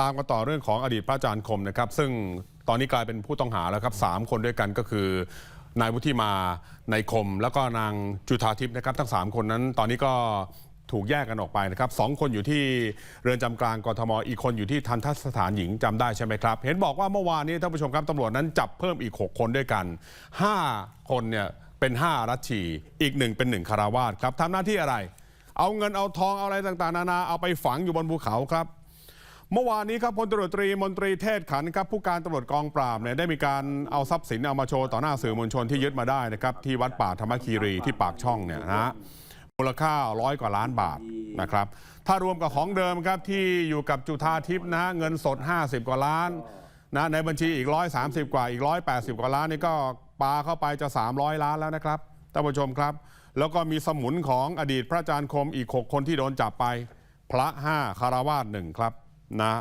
ตามกันต่อเรื่องของอดีตพระอาจารย์คมนะครับ ซึ่งตอนนี้กลายเป็นผู้ต้องหาแล้วครับสามคนด้วยกันก็คือนายวุฒิมานายคม แล้วก็นางจุธาทิพย์นะครับ ทั้ง 3 คนนั้นตอนนี้ก็ถูกแยกกันออกไปนะครับสองคนอยู่ที่เรือนจำกลางกทมอีกคนอยู่ที่ทันทสถานหญิงจำได้ใช่ไหมครับ เห็นบอกว่าเมื่อวานนี้ท่านผู้ชมครับตำรวจนั้นจับเพิ่มอีก 6 คนด้วยกัน 5 คนเนี่ยเป็น 5 รัชชีอีกหนึ่งเป็นหนึ่งคาราวาสครับทำหน้าที่อะไร เอาเงินเอาทองเอาอะไรต่างๆ นานาเอาไปฝังอยู่บนภูเขาครับ เมื่อวานนี้ครับพลตรวจตรีมนตรีเทศขันครับผู้การตำรวจกองปราบเนี่ยได้มีการเอาทรัพย์สินเอามาโชว์ต่อหน้าสื่อมวลชนที่ยึดมาได้นะครับที่วัดป่าธรรมคีรีที่ปากช่องเนี่ยนะฮะมูลค่าร้อยกว่าล้านบาทนะครับถ้ารวมกับของเดิมครับที่อยู่กับจุธาทิพย์นะฮะเงินสด 50 กว่าล้านนะในบัญชีอีก 130 กว่าอีก 180 กว่าล้านนี่ก็ปาเข้าไปจะ 300 ล้านแล้วนะครับท่านผู้ชมครับ แล้วก็มีสมุนของอดีตพระอาจารย์คมอีก 6 คนที่โดนจับไป พระ 5 คารวาสหนึ่งครับ นะ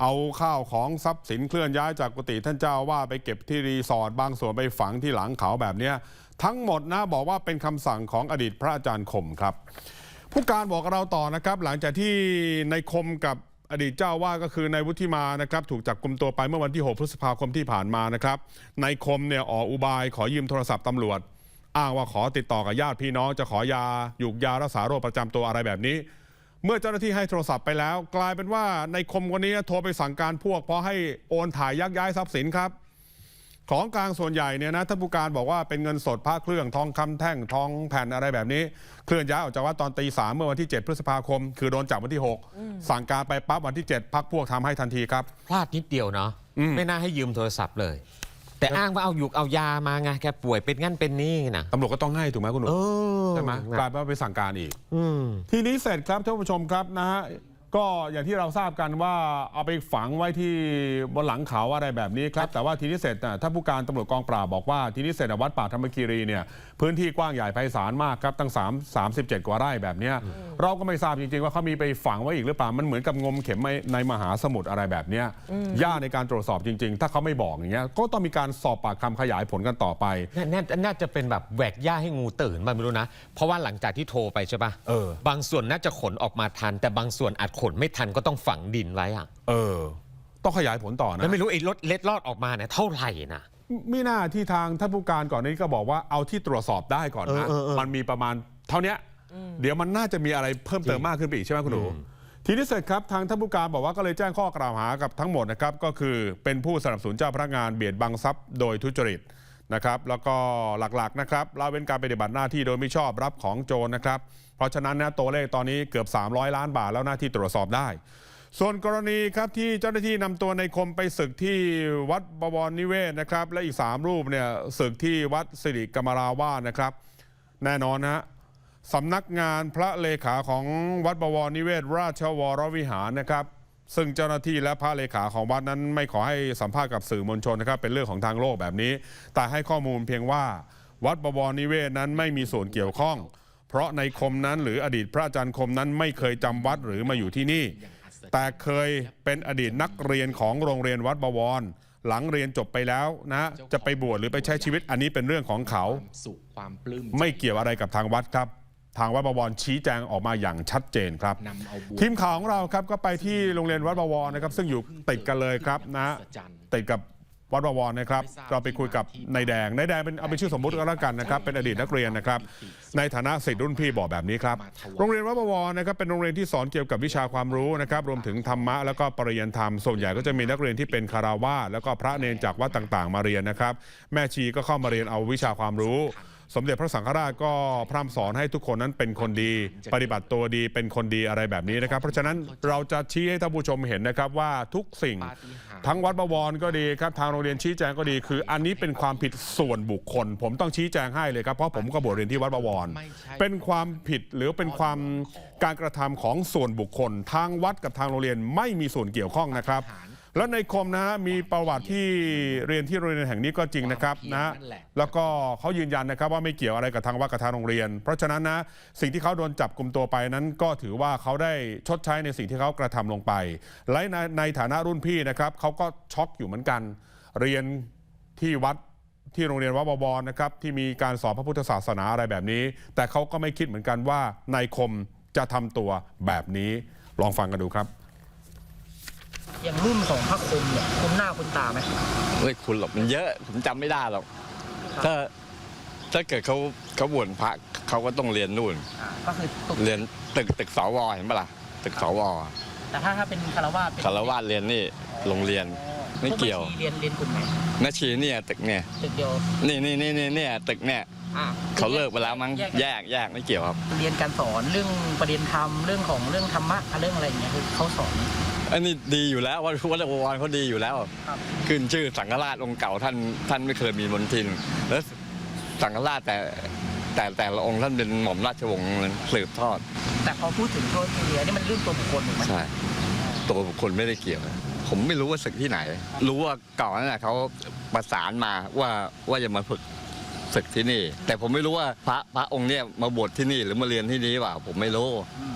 เอาข้าวของทรัพย์สินเคลื่อนย้ายจากกุฏิท่านเจ้าว่าไปเก็บที่รีสอร์ทบางส่วนไปฝังที่หลังเขาแบบนี้ทั้งหมดนะบอกว่าเป็นคำสั่งของอดีตพระอาจารย์คมครับ ผู้การบอกเราต่อนะครับ หลังจากที่ในคมกับอดีตเจ้าว่าก็คือนายวุฒิมานะครับ ถูกจับกลุมตัวไปเมื่อวันที่ 6 พฤษภาคมที่ผ่านมานะครับนายคมเนี่ยออกอุบายขอยืมโทรศัพท์ตำรวจ อ้างว่าขอติดต่อกับญาติพี่น้องจะขอยาหยุกยารักษาโรคประจำตัวอะไรแบบนี้ เมื่อเจ้าหน้าที่ให้โทรศัพท์ไปแล้ว กลายเป็นว่าในคมคนนี้โทรไปสั่งการพวกเพราะให้โอนถ่ายยักย้ายทรัพย์สินครับ ของกลางส่วนใหญ่เนี่ยนะท่านผู้การบอกว่าเป็นเงินสดพระเครื่องทองคำแท่งทองแผ่นอะไรแบบนี้ เคลื่อนย้ายออกจากวัดตอนตีสามเมื่อวันที่ 7 พฤษภาคม คือโดนจับวันที่ 6 สั่งการไปปั๊บวันที่ 7 พักพวกทำให้ทันทีครับ พลาดนิดเดียวเนาะอืมไม่น่าให้ยืมโทรศัพท์เลย แต่อ้างว่าเอาหยุกเอายามาไงแกป่วยเป็นงั้นเป็นนี่นะตำรวจก็ต้องให้ถูกไหมคุณหนุ่เอมอใช่ไหมกลายเป็นว่าไปสั่งการอีก อืม ทีนี้เสร็จครับท่านผู้ชมครับนะฮะ ก็อย่างที่เราทราบกันว่าเอาไปฝังไว้ที่บนหลังเขาอะไรแบบนี้ครับ แต่ว่าทีนี้เสร็จน่ะท่านผู้การตำรวจกองปราบบอกว่าทีนี้เสร็จน่ะวัดป่าธรรมคีรีเนี่ยพื้นที่กว้างใหญ่ไพศาลมากครับตั้ง3 37 กว่าไร่แบบเนี้ยเราก็ไม่ทราบจริงๆ ว่าเขามีไปฝังไว้อีกหรือเปล่ามันเหมือนกับงมเข็มในในมหาสมุทรอะไรแบบเนี้ยยากในการตรวจสอบจริง ๆ ถ้าเขาไม่บอกอย่างเงี้ยก็ต้องมีการสอบปากคำขยายผลกันต่อไปน่าน่าน่าจะเป็นแบบแหวกหญ้าให้งูตื่นมาไม่รู้นะ เพราะว่าหลังจากที่โทรไปใช่ปะเออบางส่วนน่าจะขนออกมาทัน แต่บางส่วนอาจขนไม่ทันก็ต้องฝังดินไว้อะเออ ต้องขยายผลต่อนะแล้วไม่รู้ไอ้รถเล็ดลอดออกมาเนี่ยเท่าไหร่นะ ไม่น่าที่ทางท่านผู้การก่อนนี้ก็บอกว่าเอาที่ตรวจสอบได้ก่อนนะ เออเออเออ มันมีประมาณเท่าเนี้ย เดี๋ยวมันน่าจะมีอะไรเพิ่มเติมมากขึ้นไปอีกใช่ไหมคุณหนู ทีนี้เสร็จครับทางท่านผู้การบอกว่าก็เลยแจ้งข้อกล่าวหากับทั้งหมดนะครับก็คือเป็นผู้สนับสนุนเจ้าพนักงานเบียดบังทรัพย์โดยทุจริตนะครับ แล้วก็หลักๆนะครับละเว้นการปฏิบัติหน้าที่โดยไม่ชอบรับของโจรนะครับ เพราะฉะนั้นนะตัวเลขตอนนี้เกือบ 300 ล้านบาทแล้วหน้าที่ตรวจสอบได้ ส่วนกรณีครับที่เจ้าหน้าที่นำตัวในคมไปศึกที่วัดบวรนิเวศนะครับ และอีก 3 รูปเนี่ยศึกที่วัดสิริกรรมราวาสนะครับ แน่นอนนะฮะสำนักงานพระเลขาของวัดบวรนิเวศ ราชวรวิหารนะครับซึ่งเจ้าหน้าที่และพระเลขาของวัดนั้นไม่ขอให้สัมภาษณ์กับสื่อมวลชนนะครับ เป็นเรื่องของทางโลกแบบนี้ แต่ให้ข้อมูลเพียงว่า วัดบวรนิเวศนั้นไม่มีส่วนเกี่ยวข้อง เพราะในคมนั้นหรืออดีตพระอาจารย์คมนั้นไม่เคยจำวัดหรือมาอยู่ที่นี่ แต่เคยเป็นอดีตนักเรียนของโรงเรียนวัดบวร หลังเรียนจบไปแล้วนะ จะไปบวชหรือไปใช้ชีวิตอันนี้เป็นเรื่องของเขาสุขความปลื้มไม่เกี่ยวอะไรกับทางวัดครับทางวัดบวรชี้แจงออกมาอย่างชัดเจนครับ ทีมข่าวของเราครับก็ไปที่โรงเรียนวัดบวรนะครับ ซึ่งอยู่ติดกันเลยครับนะ ติดกับ วัดบวรนะครับ เราไปคุยกับนายแดงนายแดงเป็นเอาเป็นชื่อสมมุติก็แล้วกันนะครับ เป็นอดีตนักเรียนนะครับ ในฐานะศิษย์รุ่นพี่บอกแบบนี้ครับ โรงเรียนวัดบวรนะครับ เป็นโรงเรียนที่สอนเกี่ยวกับวิชาความรู้นะครับ รวมถึงธรรมะแล้วก็ปริยันธรรม ส่วนใหญ่ก็จะมีนักเรียนที่เป็นคาราวาสแล้วก็พระเนนจากวัดต่างๆ มาเรียนนะครับ แม่ชีก็เข้ามาเรียนเอาวิชาความรู้ สมเด็จพระสังฆราชก็พร่ำสอนให้ทุกคนนั้นเป็นคนดี ปฏิบัติตัวดีเป็นคนดีอะไรแบบนี้นะครับ เพราะฉะนั้นเราจะชี้ให้ท่านผู้ชมเห็นนะครับว่าทุกสิ่งทั้งวัดบวรก็ดีครับทางโรงเรียนชี้แจงก็ดี คือ อันนี้เป็นความผิดส่วนบุคคล ผมต้องชี้แจงให้เลยครับเพราะผมก็บวชเรียนที่วัดบวร เป็นความผิดหรือเป็นความการกระทำของส่วนบุคคล ทางวัดกับทางโรงเรียนไม่มีส่วนเกี่ยวข้องนะครับ แล้วในคมนะฮะมีประวัติที่เรียนที่โรงเรียนแห่งนี้ก็จริงนะครับนะแล้วก็เขายืนยันนะครับว่าไม่เกี่ยวอะไรกับทางวัดกับทางโรงเรียน เพราะฉะนั้นนะสิ่งที่เขาโดนจับกลุ่มตัวไปนั้น ก็ถือว่าเขาได้ชดใช้ในสิ่งที่เขากระทำลงไปและในในฐานะรุ่นพี่นะครับเขาก็ช็อกอยู่เหมือนกัน เรียนที่วัดที่โรงเรียนวัดบวรนะครับที่มีการสอนพระพุทธศาสนาอะไรแบบนี้ แต่เขาก็ไม่คิดเหมือนกันว่านายคมจะทำตัวแบบนี้ลองฟังกันดูครับ อย่างรุ่นของพระคมเนี่ยคุ้นหน้าคุ้นตาไหมไม่คุณหรอกมันเยอะผมจำไม่ได้หรอกถ้าถ้าเกิดเขาเขาบวชพระเขาก็ต้องเรียนนู่น อ่าก็คือตุกเรียนตึกตึกสวเห็นปะล่ะตึกสวแต่ถ้าถ้าเป็นคารวาสเป็นคารวะเรียนนี่โรงเรียน ไม่เกี่ยวพกแชีเรียนเรียนกลุ่มไหนแม่ชีเนี่ยตึกเนี่ยตึกเดียวนี่นี่นี่นี่เนี่ยตึกเนี่ยอะเขาเลิกไปแล้วมั้งแยกแยกแยกไม่เกี่ยวครับ เรียนการสอนเรื่องประเด็นธรรมเรื่องของเรื่องธรรมะเรื่องอะไรอย่างเงี้ยคือเขาสอน อันนี้ดีอยู่แล้ววัดวัดอวรเขาดีอยู่แล้ว ครับ ขึ้นชื่อสังฆราชองค์เก่าท่านท่านไม่เคยมีมนทิน แล้วสังฆราชแต่แต่แต่ละองค์ท่านเป็นหม่อมราชวงศ์สืบทอดแต่พอพูดถึงโทษทีเดียนี่มันเรื่องตัวบุคคลถูกไหมใช่ตัวบุคคลไม่ได้เกี่ยว ผมไม่รู้ว่าศึกที่ไหน รู้ว่าก่อนนั้นนะเขาประสานมาว่าว่าจะมาฝึกศึกที่นี่ แต่ผมไม่รู้ว่าพระพระองค์เนี่ยมาบวชที่นี่หรือมาเรียนที่นี่เปล่าผมไม่รู้ อืม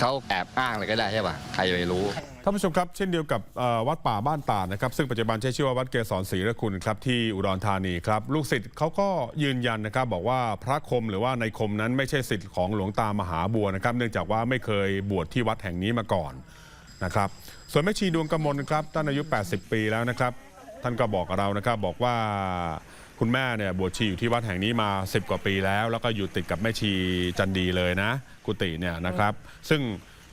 เขาแอบอ้างเลยก็ได้ใช่ป่ะใครจะไปรู้ ท่านผู้ชมครับเช่นเดียวกับเอ่อวัดป่าบ้านตาดนะครับซึ่งปัจจุบันใช้ชื่อว่าวัดเกศรศรีระคุณครับที่อุดรธานีครับลูกศิษย์เขาก็ยืนยันนะครับบอกว่าพระคมหรือว่าในคมนั้นไม่ใช่ศิษย์ของหลวงตามหาบัวนะครับเนื่องจากว่าไม่เคยบวชที่วัดแห่งนี้มาก่อนนะครับส่วนแม่ชีดวงกมลครับท่านอายุ 80 ปีแล้วนะครับ ท่านก็บอกกับเรานะครับบอกว่า คุณแม่เนี่ยบวชชีอยู่ที่วัดแห่งนี้มา 10 กว่าปีแล้ว แล้วก็อยู่ติดกับแม่ชีจันดีเลยนะ กุฏิเนี่ยนะครับ ซึ่ง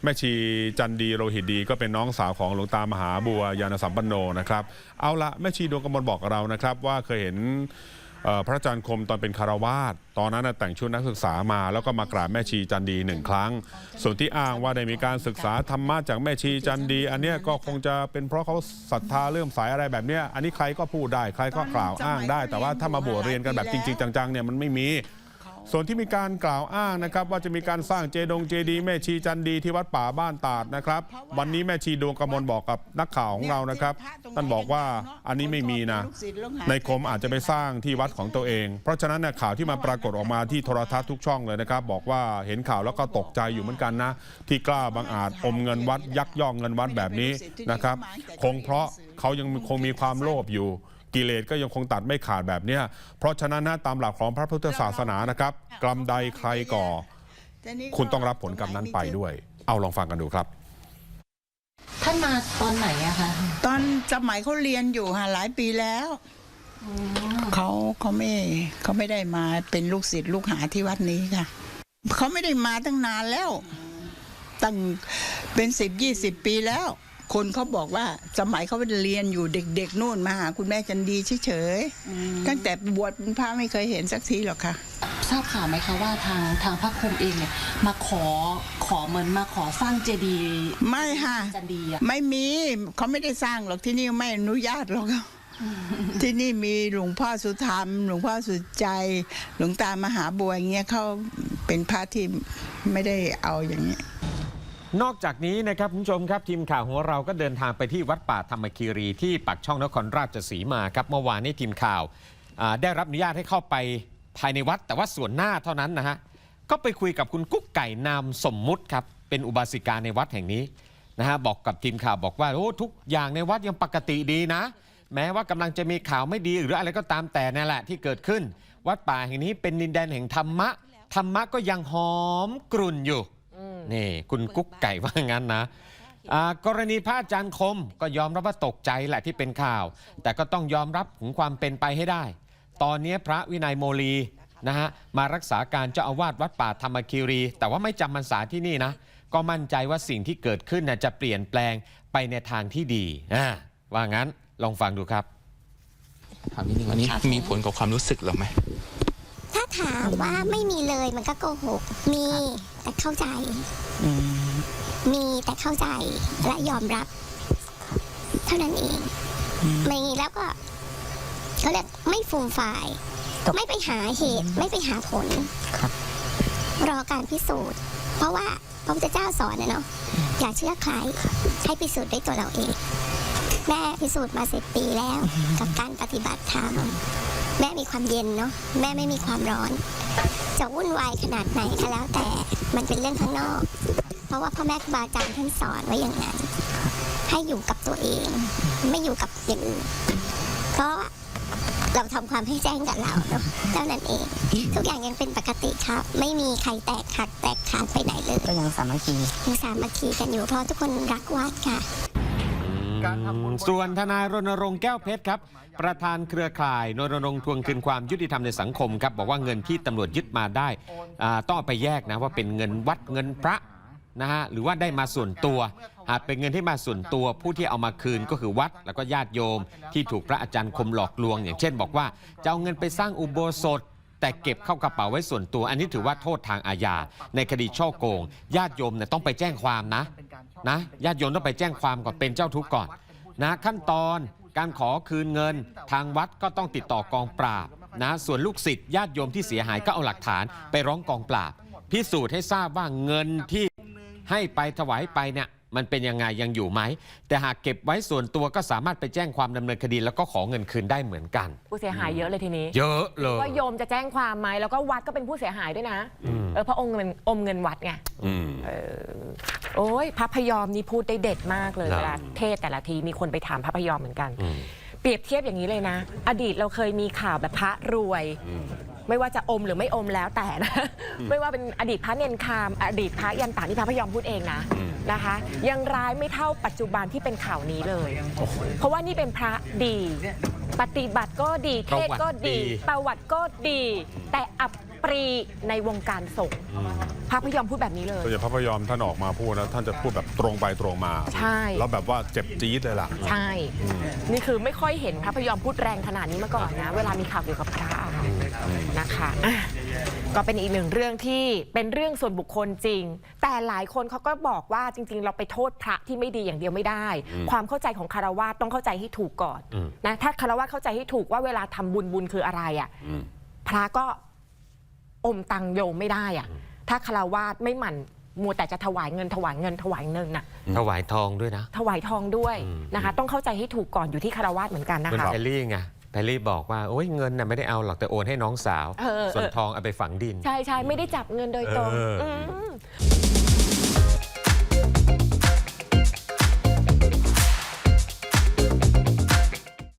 แม่ชีจันดีโรหิตดีก็เป็นน้องสาวของหลวงตามหาบัวยานสัมปันโนนะครับ เอาละแม่ชีดวงกมลบอกกับเรานะครับ ว่าเคยเห็น พระอาจารย์คมตอนเป็นคารวาสตอนนั้นแต่งชุดนักศึกษามา แล้วก็มากราบแม่ชีจันดีหนึ่งครั้ง ส่วนที่อ้างว่าได้มีการศึกษาธรรมะจากแม่ชีจันดี อันนี้ก็คงจะเป็นเพราะเขาศรัทธาเลื่อมสายอะไรแบบนี้อันนี้ใครก็พูดได้ใครก็กล่าวอ้างได้ แต่ว่าถ้ามาบวชเรียนกันแบบจริงๆจังๆเนี่ยมันไม่มี ส่วนที่มีการกล่าวอ้างนะครับ ว่าจะมีการสร้างเจดงเจดี แม่ชีจันดีที่วัดป่าบ้านตาดนะครับ วันนี้แม่ชีดวงกมลบอกกับนักข่าวของเรานะครับท่านบอกว่าอันนี้ไม่มีนะในคมอาจจะไปสร้างที่วัดของตัวเอง เพราะฉะนั้นข่าวที่มันปรากฏออกมาที่โทรทัศน์ทุกช่องเลยนะครับ บอกว่าเห็นข่าวแล้วก็ตกใจอยู่เหมือนกันนะ ที่กล้าบางอาจอมเงินวัดยักยอกเงินวัดแบบนี้นะครับ คงเพราะเขายังคงมีความโลภอยู่ กิเลสก็ยังคงตัดไม่ขาดแบบเนี้ยเพราะฉะนั้นนะตามหลักของพระพุทธศาสนานะครับ กรรมใดใครก่อ คุณต้องรับผลกรรมนั้นไปด้วย เอาลองฟังกันดูครับ ท่านมาตอนไหนอะคะตอนสมัยเขาเรียนอยู่ค่ะหลายปีแล้วเขาเขาไม่เขาไม่ได้มาเป็นลูกศิษย์ลูกหาที่วัดนี้ค่ะเขาไม่ได้มาตั้งนานแล้ว ตั้งเป็นสิบยี่สิบปีแล้ว คนเขาบอกว่าสมัยเขาเรียนอยู่เด็กๆนู่นมาหาคุณแม่จันดีเฉยๆตั้งแต่บวชเป็นพระไม่เคยเห็นสักทีหรอกค่ะ ทราบข่าวไหมคะว่าทางทางพระคมเองเนี่ยมาขอขอเหมือนมาขอสร้างเจดีย์ไม่ค่ะจันดีอะไม่มีเขาไม่ได้สร้างหรอกที่นี่ไม่อนุญาตหรอกที่นี่มีหลวงพ่อสุธรรม หลวงพ่อสุใจ หลวงตามหาบัวอย่างเงี้ยเขาเป็นพระที่ไม่ได้เอาอย่างนี้ นอกจากนี้นะครับคุณผู้ชมครับทีมข่าวของเราก็เดินทางไปที่วัดป่าธรรมคีรีที่ปากช่องนครราชสีมาครับเมื่อวานนี้ทีมข่าวได้รับอนุญาตให้เข้าไปภายในวัด แต่ว่าส่วนหน้าเท่านั้นนะฮะก็ไปคุยกับคุณกุ๊กไก่นามสมมุติครับเป็นอุบาสิกาในวัดแห่งนี้นะฮะบอกกับทีมข่าวบอกว่าโอ้ทุกอย่างในวัดยังปกติดีนะ แม้ว่ากำลังจะมีข่าวไม่ดีหรืออะไรก็ตามแต่นั่นแหละที่เกิดขึ้น วัดป่าแห่งนี้เป็นดินแดนแห่งธรรมะธรรมะก็ยังหอมกรุ่นอยู่ นี่คุณกุ๊กไก่ว่างั้นนะอ่ากรณีพระอาจารย์คมก็ยอมรับว่าตกใจแหละที่เป็นข่าว แต่ก็ต้องยอมรับถึงความเป็นไปให้ได้ ตอนนี้พระวินัยโมลีนะฮะมารักษาการเจ้าอาวาสวัดป่าธรรมคีรี แต่ว่าไม่จำพรรษาที่นี่นะ ก็มั่นใจว่าสิ่งที่เกิดขึ้นน่ะจะเปลี่ยนแปลงไปในทางที่ดีอ่าว่างั้นลองฟังดูครับถามนิดนึงอันนี้มีผลกับความรู้สึกเราไหม ถ้าถามว่าไม่มีเลยมันก็โกหก มีแต่เข้าใจมีแต่เข้าใจและยอมรับ เท่านั้นเองไม่งี้แล้วก็เขาเรียกไม่ฟูมฟายไม่ไปหาเหตุไม่ไปหาผลรอการพิสูจน์ เพราะว่าพระพุทธเจ้าสอนนะเนาะอย่าเชื่อใครให้พิสูจน์ด้วยตัวเราเอง แม่พิสูจน์มาสิบปีแล้ว กับการปฏิบัติธรรม แม่มีความเย็นเนาะแม่ไม่มีความร้อน จะวุ่นวายขนาดไหนก็แล้วแต่มันเป็นเรื่องข้างนอก เพราะว่าพ่อแม่ครูบาอาจารย์ท่านสอนไว้อย่างนั้น ให้อยู่กับตัวเอง ไม่อยู่กับอย่างอื่นเพราะเราทำความให้แจ้งกับเราเนาะเท่านั้นเอง ทุกอย่างยังเป็นปกติครับ ไม่มีใครแตกหักแตกขาดไปไหนเลยก็ยังสามัคคียังสามัคคีกันอยู่เพราะทุกคนรักวัดค่ะ ส่วนทนายรณรงค์แก้วเพชรครับ ประธานเครือข่ายรณรงค์ทวงคืนความยุติธรรมในสังคมครับ บอกว่าเงินที่ตำรวจยึดมาได้อ่าต้องเอาไปแยกนะว่าเป็นเงินวัดเงินพระนะฮะหรือว่าได้มาส่วนตัวหากเป็นเงินที่มาส่วนตัวผู้ที่เอามาคืนก็คือวัด แล้วก็ญาติโยม ที่ถูกพระอาจารย์คมหลอกลวง อย่างเช่น บอกว่าจะเอาเงินไปสร้างอุโบสถ แต่เก็บเข้ากระเป๋าไว้ส่วนตัว อันนี้ถือว่าโทษทางอาญาในคดีช่อโกง ญาติโยมเนี่ยต้องไปแจ้งความนะ นะญาติโยมต้องไปแจ้งความก่อนเป็นเจ้าทุกข์ก่อนนะขั้นตอนการขอคืนเงินทางวัดก็ต้องติดต่อกองปราบนะส่วนลูกศิษย์ญาติโยมที่เสียหายก็เอาหลักฐานไปร้องกองปราบ พิสูจน์ให้ทราบว่าเงินที่ให้ไปถวายไปเนี่ยมันเป็นยังไงยังอยู่ไหม แต่หากเก็บไว้ส่วนตัวก็สามารถไปแจ้งความดำเนินคดี แล้วก็ขอเงินคืนได้เหมือนกัน ผู้เสียหายเยอะเลยทีนี้ เยอะเลยว่าโยมจะแจ้งความไหมแล้วก็วัดก็เป็นผู้เสียหายด้วยนะอืมเออเพราะองค์เงินอมเงินวัดไงอืมเออ โอ้ยพระพยอมนี่พูดได้เด็ดมากเลยเหรอเวลาเทศแต่ละทีมีคนไปถามพระพยอมเหมือนกันอืมเปรียบเทียบอย่างนี้เลยนะ อดีตเราเคยมีข่าวแบบพระรวย ไม่ว่าจะอมหรือไม่อมแล้วแต่นะ ไม่ว่าเป็นอดีตพระเนนคาม อดีตพระยันตาที่พระพยอมพูดเองนะอืมนะคะ ยังร้ายไม่เท่าปัจจุบันที่เป็นข่าวนี้เลย เพราะว่านี่เป็นพระดี ปฏิบัติก็ดีเทศก็ดี ประวัติก็ดี แต่อับ ปรีในวงการสงฆ์พระพยอมพูดแบบนี้เลย ส่วนใหญ่พระพยอมท่านออกมาพูดแล้วท่านจะพูดแบบตรงไปตรงมา ใช่ แล้วแบบว่าเจ็บจี๊ดเลยล่ะ ใช่ นี่คือไม่ค่อยเห็นพระพยอมพูดแรงขนาดนี้มาก่อนนะ เวลามีข่าวเกี่ยวกับพระอะค่ะนะคะอะก็เป็นอีกหนึ่งเรื่องที่เป็นเรื่องส่วนบุคคลจริง แต่หลายคนเขาก็บอกว่าจริง ๆ เราไปโทษพระที่ไม่ดีอย่างเดียวไม่ได้ ความเข้าใจของคารวะต้องเข้าใจให้ถูกก่อนอืมนะถ้าคารวะเข้าใจให้ถูกว่าเวลาทำบุญบุญคืออะไรอะ พระก็ อมตังโยมไม่ได้อะถ้าคารวะไม่หมั่นมัวแต่จะถวายเงินถวายเงินถวายเงินน่ะ ถวายทองด้วยนะ ถวายทองด้วยอืม นะคะ ต้องเข้าใจให้ถูกก่อนอยู่ที่คารวะเหมือนกันนะเหมือนคะ แพรรี่ไงแพรรี่บอกว่าโอ้ยเงินน่ะไม่ได้เอาหรอกแต่โอนให้น้องสาว เออเออ ส่วนทองเอาไปฝังดิน ใช่ใช่ไม่ได้จับเงินโดยตรงเอออื ม